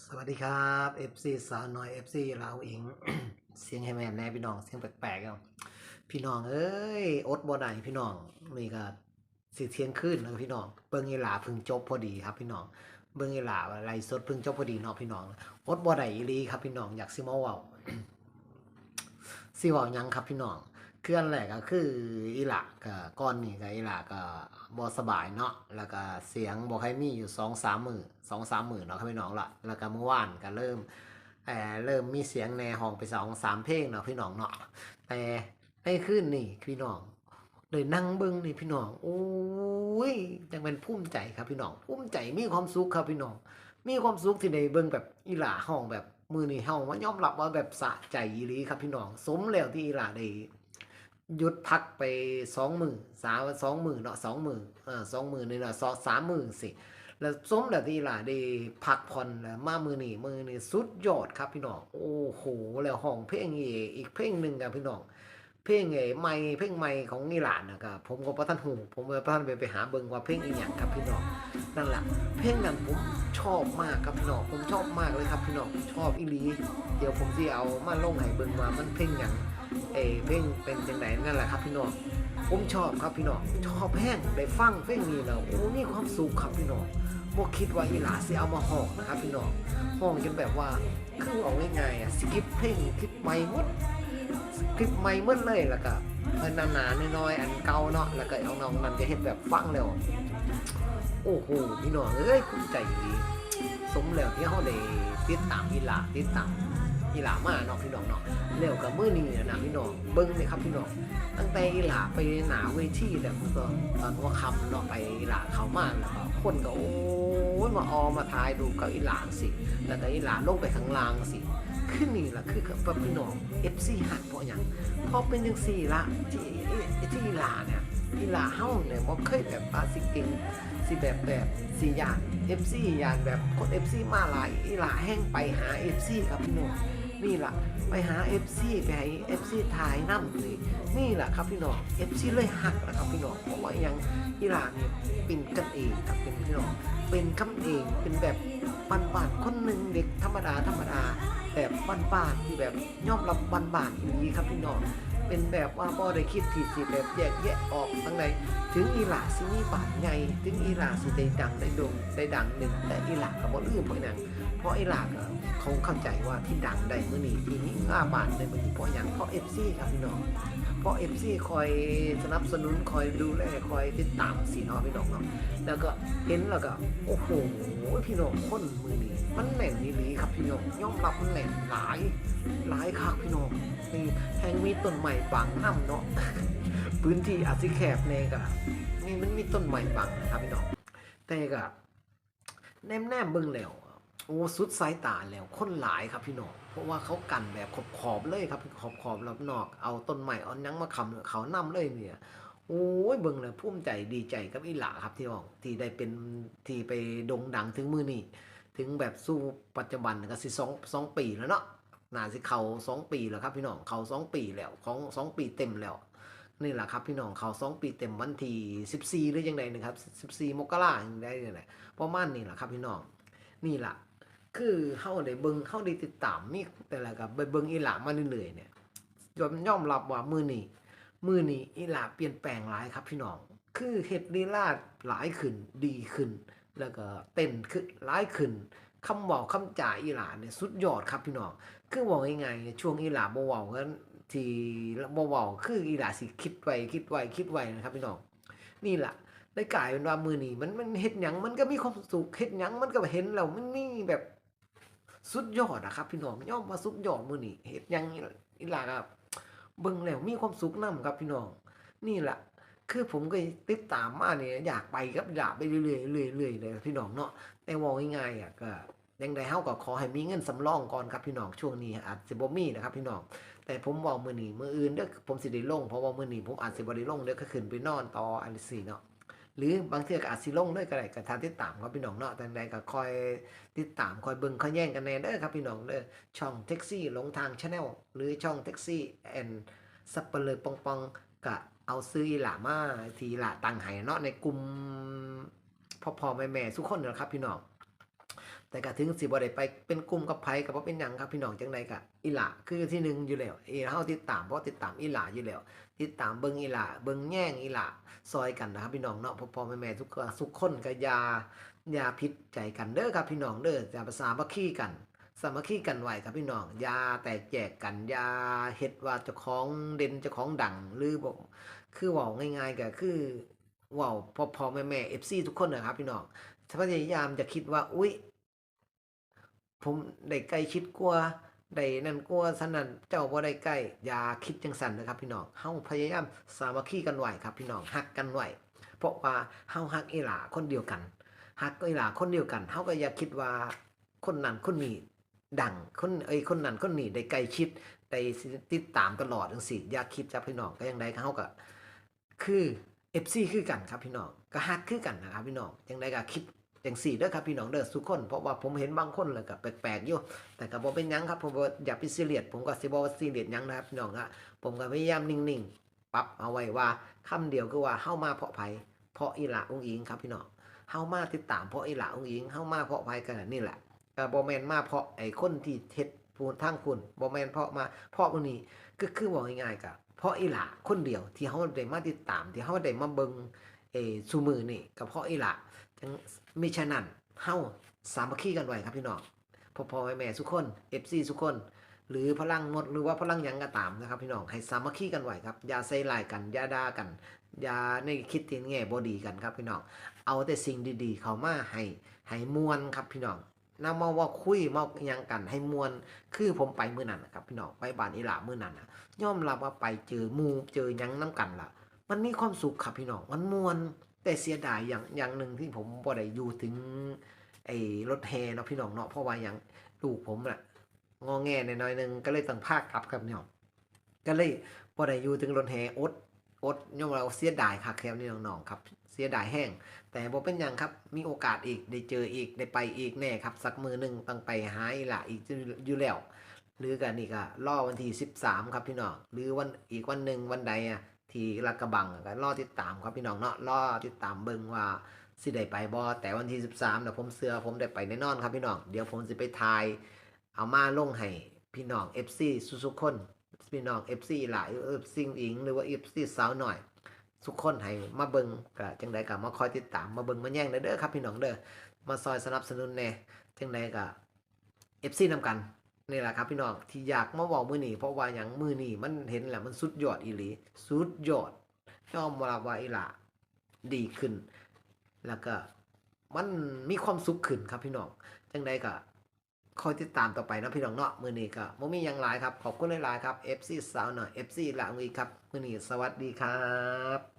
สวัสดีครับ FC สาวน้อย FC เราวเองเสียงให้แม่แน่พี่น้อง เสียงแปลกๆอะพี่น้องเอ้ยอดบ่ได้พี่น้องนี่ก็สิเที่ยงคืนแล้วพี่น้อง เบิ่งอีหลาพิ่งจบพอดีครับ พี่น้อง เบิ่งอีหลาไลฟ์สดพิ่งจบพอดีเนาะพี่น้องอดบ่ได้อีลีครับ พี่น้องอยากสิมาว้าสิว้ายังครับพี่น้อง คืออันแรกก็คืออีหลาก็ก่อนนี่ก็อีหลาก็บ่สบายเนาะแล้วก็เสียงบ่ค่อยมีอยู่2-3มื้อ2-3มื้อเนาะครับพี่น้องละแล้วก็เมื่อวานก็เริ่มเอ่อเริ่มมีเสียงในห้องไป2-3เพลงเนาะพี่น้องเนาะแต่ในคืนนี้พี่น้องเลยนั่งเบิ่งนี่พี่น้องโอ้ยจังเป็นภูมิใจครับพี่น้องภูมิใจมีความสุขครับพี่น้อง มีความสุขที่ได้เบิ่งแบบอีหลาห้องแบบมือนี่เฮามายอมรับว่าแบบสะใจอีหลีครับพี่น้องสมแล้วที่อีหลาได้ ยุดพักไปสองมือสามสองมือเนาะสองมืออ่าสองมือนี่เนาะสองสามมือสิแล้วสมแล้วที่ลาได้พักผ่อนแล้วมามือนี่มือนี่สุดยอดครับพี่น้องโอ้โหแล้วห้องเพลงอีกอีกเพลงหนึ่งครับพี่น้องเพลงไอ้ไม่เพลงไม่ของอีหลานนะครับผมก็บ่ทันหูผมก็บ่ทันไปไปหาเบิ่งว่าเพลงอีหยังครับพี่น้องนั่นแหละเพลงนั้นผมชอบมากครับพี่น้องผมชอบมากเลยครับพี่น้องชอบอีหลีเดี๋ยวผมสิเอามาลงให้เบิ่งว่ามันเพลงหยัง เอยเพลงเป็นจังไดนั่นแหละครับพี่น้องผมชอบครับพี่น้องชอบแห้งได้ฟังเพลงนี้แล้วโอ้มีความสุขครับพี่น้องบ่คิดว่าอีหลาสิเอามาห้องนะครับพี่น้องห้องจนแบบว่าคือเอาง่ายๆอะสกิปเพลงคลิปใหม่หมดคลิปใหม่หมดเลยแล้วก็เพิ่นหนาๆน้อยๆอันเก่าเนาะแล้วก็เอาน้องนั้นจะเฮ็ดแบบฟังแล้วโอ้โหพี่น้องเอ้ยภูมิใจดีสมแล้วที่เฮาได้ติดตามอีหลาติดตาม อีหลามาเนาะพี่น้องเนาะแล้วก็มื้อนี้นะพี่น้องเบิ่งนี่ครับพี่น้องตั้งแต่อีหลาไปหนาเวทีแล้วก็ตอนหัวคำเนาะไปอีหลาเขามาแล้วก็คนก็โอ้ยมาออมาถ่ายรูกับอีหลาสิ แล้วก็อีหลาลงไปข้างล่างสิคือนี่ล่ะคือกับพี่น้อง FC หักเพราะหยังพราะเป็นจังซี่ละที่ที่อีหลาเนี่ยอีหลาเฮ้าเนี่ยบ่เคยแบบว่าสิก่งสิแบบแบบสิย่าน FC ย่านแบบคน FC มาหลายอีหลาแห้งไปหา FC ครับพี่น้อง นี่แหละไปหา FC ไปให้ FC ถ่ายน้ำเลยนี่แหละครับพี่น้อง FC เลยหักนะครับพี่น้องเพราะว่ายังอีหลาเนี่ยเป็นกันเองครับเป็นพี่น้องเป็นคำเองเป็นแบบบ้านๆคนหนึ่งเด็กธรรมดาธรรมดาแบบบ้านๆที่แบบยอมรับบ้านๆอย่างนี้ครับพี่น้อง เป็นแบบว่าบ่ได้คิดที่สิแบบแยกแยะออกทั้งใดถึงอีหลาสิมีบาดใหญ่ถึงอีหลาสิได้ดังได้โด่งได้ดังหนึ่งแต่อีหลาก็บ่ลืมเพราะหยังเพราะอีหลาก็เขาเข้าใจว่าที่ดังได้มื้อนี้ที่มีง่าบานได้มื้อนี้เพราะหยังเพราะ FC ครับพี่น้อง เพราะ FC คอยสนับสนุนคอยดูแลคอยติดตามสิเนาะพี่น้องเนาะแล้วก็เห็นแล้วก็โอ้โหพี่น้องคนมือนี้มันแน่นนี่ลีครับพี่น้องย่อมรับมันแน่นหลายหลายคักพี่น้องนี่แห่งมีต้นใหม่บังน้ำเนาะพื้นที่อาจสิแคบแน่ก็นี่มันมีต้นใหม่บังนะครับพี่น้องแต่ก็แนมแนมเบิ่งแล้วโอ้สุดสายตาแล้วคนหลายครับพี่น้อง เพราะว่าเขากันแบบขอบขอบเลยครับขอบขอบๆรอบนอก เอาต้นใหม่เอาหยังมาคำเขานํเลยเนี่ยโอ้ยเบิ่งเลยภูมิใจดีใจกับอีหล่าครับที่ออกที่ได้เป็นที่ไปโด่งดังถึงมือนี่ถึงแบบสู้ปัจจุบันก็สิสองสองปีแล้วเนาะนาสิเขาสองปีแล้วครับพี่น้องเขาสองปีแล้วของสองปีเต็มแล้วนี่แหละครับพี่น้องเขาสองปีเต็มวันที่สิบสี่หรือยังไงนะครับสิบสี่มกราอย่างได้เลยแหละประมาณนี้แหละครับพี่น้องนี่แหละ คือเฮาได้เบิงเฮาได้ติดตามมีแต่ละกับเบิงอีหลามาเรื่อยๆเนี่ยยอมยอมรับว่ามือนี้มือนี้อีหลาเปลี่ยนแปลงหลายครับพี่น้อง คือเฮ็ดลีลาดหลายขึ้นดีขึ้น แล้วก็เต้นขึ้นหลายขึ้นคำเว้าคำจ่ายอีหลาเนี่ยสุดยอดครับพี่น้อง คือเว้าง่ายๆช่วงอีหลาบ่เว้ากันที่บ่เว้าคืออีหลาสิคิดไว้คิดไว้คิดไว้นะครับพี่น้อง นี่แหละได้กลายเป็นว่ามือนี้มันมันเฮ็ดหยังมันก็มีความสุขเฮ็ดหยังมันก็เห็นแล้วมันมีแบบ สุดยอดอะครับ พี่น้องย่อมว่าสุดยอดมือนี้เฮ็ดยังอีหลาครับเบิ่งแล้วมีความสุขนํครับพี่น้อง นี่แหละคือผมก็ติดตามมาเนี่ยอยากไปกับอยากไปเรื่อยๆเรื่อยๆเรื่อยเลยพี่น้องเนาะแต่ว่าง่ายๆอะก็ยังไดเฮาก็ขอให้มีเงินสำรองก่อนครับพี่น้องช่วงนี้อาจสิบ่มีนะครับพี่น้องแต่ผมบอกมื้อนี้มื้ออื่นเด้อผมสิได้ลงเพราะว่ามือนี้ผมอาจสิบ่ได้ลงเด้อก็ขึ้นไปนอนต่ออันซี่เนาะ หรือบางเทื่อก็อาจสิลงเลยก็ได้ก็ทางติดตามครับพี่น้องเนาะแต่ใดก็คอยติดตามคอยเบิ่งคอยแย่งกันแน่เด้อครับพี่น้องเด้อช่องแท็กซี่หลงทางชาแนลหรือช่องแท็กซี่แอนสับเปลือปองปองกะเอาซื้อหลามาทีหลาตังให้เนาะในกลุ่มพ่อพ่อแม่แม่ทุกคนนะครับพี่น้อง แต่ก็ถึงสิบ่ได้ไปเป็นกลุ่มกับไผก็บ่เป็นหยังครับพี่น้องจังไดก็อีหล่าคือที่หนึ่งอยู่แล้วเอเฮาติดตามเพราะติดตามอีหล่าอยู่แล้วติดตามเบิ่งอีหล่าเบิ่งแย่งอีหล่าซอยกันนะครับพี่น้องเนาะพ่อๆแม่ๆทุกคนทุกคนก็อย่าอย่าผิดใจกันเด้อครับพี่น้องเด้ออย่าประสามัคคีกันสามัคคีกันไหวครับพี่น้องยาแตกแจกกันยาเฮ็ดว่าเจ้าของเด่นเจ้าของดังหรือบ่คือว้าง่ายๆก็คือว้าพ่อๆแม่ๆ FC ทุกคนนะครับพี่น้องพยายามจะคิดว่า อุ๊ย ผมได้ใกล้ชิดกว่าได้นั่นกว่าฉะนั้นเจ้าบ่ได้ใกล้อย่าคิดจังซั่นนะครับ พี่น้องเฮาพยายามสามัคคีกันไหวครับ พี่น้องฮักกันไหวเพราะว่าเฮาฮักอีหลาคนเดียวกันฮักอีหลาคนเดียวกันเฮาก็อย่าคิดว่าคนนั้นคนนี้ดังคนเอ้ยคนนั้นคนนี้ได้ใกล้ชิดได้ติดตามตลอดจังซี่อย่าคิดจ้ะพี่น้องก็ยังได้เฮาก็คือ FC คือกันครับพี่น้องก็ฮักคือกันนะครับพี่น้องจังไดก็คิด จังสี่เด้อครับพี่น้องเด้อทุกคนเพราะว่าผมเห็นบางคนแล้วก็แปลกๆอยู่แต่ก็บ่เป็นยังครับผมอย่าไปซีเรียสผมก็สิบ่ว่าซีเรียสยังนะครับพี่น้องอะผมก็พยายามนิ่งๆปรับเอาไว้ว่าคำเดียวคือว่าเฮามาเพาะไผเพาะอีหลาองอิงครับพี่น้องเฮามาติดตามเพาะอีหลาองอิงเฮามาเพาะไผกันนี่แหละก็บ่แมนมาเพาะไอ้คนที่เฮ็ดผู้ทางคุณบ่แมนเพาะมาเพาะมื้อนี้ก็คือบอกง่ายๆก็เพาะอีหลาคนเดียวที่เฮาได้มาติดตามที่เฮาได้มาเบิงเอซุมื้อนี่ก็เพาะอีหลา มิฉะนั้นเฮาสามัคคีกันไว้ครับพี่น้องพ่อพ่อแม่แม่ทุกคน FC ทุกคน หรือพลังงดหรือว่าพลังยังก็ตามนะครับ พี่น้องให้สามัคคีกันไว้ครับอย่าใส่ร้ายกันอย่าด่ากันอย่าในคิดที่แง่บ่ดีกันครับพี่น้องเอาแต่สิ่งดีๆ เข้ามาให้ให้มวลครับพี่น้องนำมาว่าคุยมายังกันให้มวลคือผมไปมื้อนั้นนะครับพี่น้องไปบ้านอีหลามื้อนั้นน่ะยอมรับว่าไปเจอมูเจอยังนํกันล่ะ มันมีความสุขครับพี่น้องมันมวล แต่เสียดายอย่างอย่างหนึ่งที่ผมบ่ได้อยู่ถึง ไอ้รถแฮเนาะพี่น้องเนาะเพราะว่าอย่างลูกผมน่ะงอแงในน้อยหนึงก็เลยต้องพากกลับครับพี่น้องก็เลยบ่ได้อยู่ถึงรถแฮอดอดยอมเราเสียดายคักแคมนี่น้องๆครับ เสียดายแห้ง แต่บ่เป็นหยังครับมีโอกาสอีกได้เจออีกได้ไปอีกแน่ครับสักมือหนึ่งต้องไปหาอีหละอีกอยู่แล้วหรือกันนี่ก็รอวันที่13 ครับพี่น้องหรือวันอีกวันหนึ่งวันใดอะ ที่ลาดกระบังก็รอติดตามครับพี่น้องเนาะรอติดตามเบิ่งว่าสิได้ไปบ่แต่วันที่ 13น่ะผมเชื่อผมได้ไปแน่นอนครับพี่น้องเดี๋ยวผมสิไปทายเอามาลงให้พี่น้อง FC สุกๆคนพี่น้อง FC หลายเออซิงอิงหรือว่า FC สาวหน่อยทุกคนให้มาเบิ่งก็จังไดก็มาคอยติดตามมาเบิ่งมาแย่งเด้อครับพี่น้องเด้อมาซอยสนับสนุนแน่จังไดก็ FC นำกัน นี่แหละครับพี่น้องที่อยากมาบอกมือหนีเพราะว่าอย่างมือหนีมันเห็นแหละมันสุดยอดอีหลีสุดยอดยอมรับว่าอีหละดีขึ้น แล้วก็มันมีความสุขขึ้นครับพี่น้องจังใดก็คอยติดตามต่อไปนะพี่น้องเนาะมือนี้ก็บ่มีหยังหลายครับขอบคุณหลายๆครับ FC สาวหน่อย FC ละอุ้ยครับมือนี้สวัสดีครับ